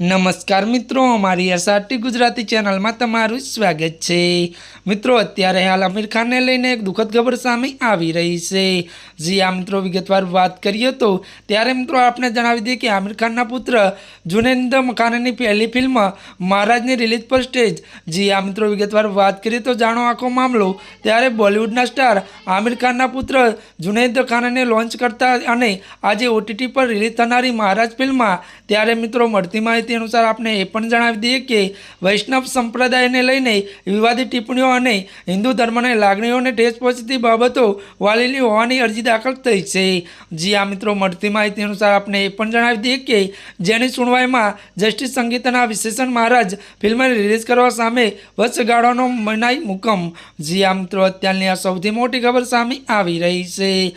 નમસ્કાર મિત્રો, અમારી એસઆરટી ગુજરાતી ચેનલમાં તમારું સ્વાગત છે. મિત્રો, અત્યારે હાલ આમિર ખાનને લઈને એક દુઃખદ ખબર સામે આવી રહી છે. જી આ મિત્રો, વિગતવાર વાત કરીએ તો ત્યારે મિત્રો આપણે જણાવી દઈએ કે આમિર ખાનના પુત્ર જુનેન્દ્ર મકાનની પહેલી ફિલ્મ મહારાજની રિલીઝ પર સ્ટેજ. જી આ મિત્રો, વિગતવાર વાત કરીએ તો જાણો આખો મામલો. ત્યારે બોલિવૂડના સ્ટાર આમિર ખાનના પુત્ર જુનેન્દ્ર ખાનને લોન્ચ કરતા અને આજે ઓટીટી પર રિલીઝ થનારી મહારાજ ફિલ્મમાં ત્યારે મિત્રો મળતી માહિતી અનુસાર આપણે એ પણ જણાવી દઈએ કે વૈષ્ણવ સંપ્રદાયને લઈને વિવાદિત ટિપ્પણીઓ અને હિન્દુ ધર્મને લાગણીઓને ઠેસ પહોંચતી બાબતો વાલીની હોવાની અરજી દાખલ થઈ છે. જી આ મિત્રો, મળતી માહિતી અનુસાર આપણે એ પણ જણાવી દઈએ કે જેની સુનવાઈમાં જસ્ટિસ સંગીતના વિશેષણ મહારાજ ફિલ્મને રિલીઝ કરવા સામે વચગાળવાનો મનાઈ મુકમ. જી આ મિત્રો, અત્યારની આ સૌથી મોટી ખબર સામે આવી રહી છે.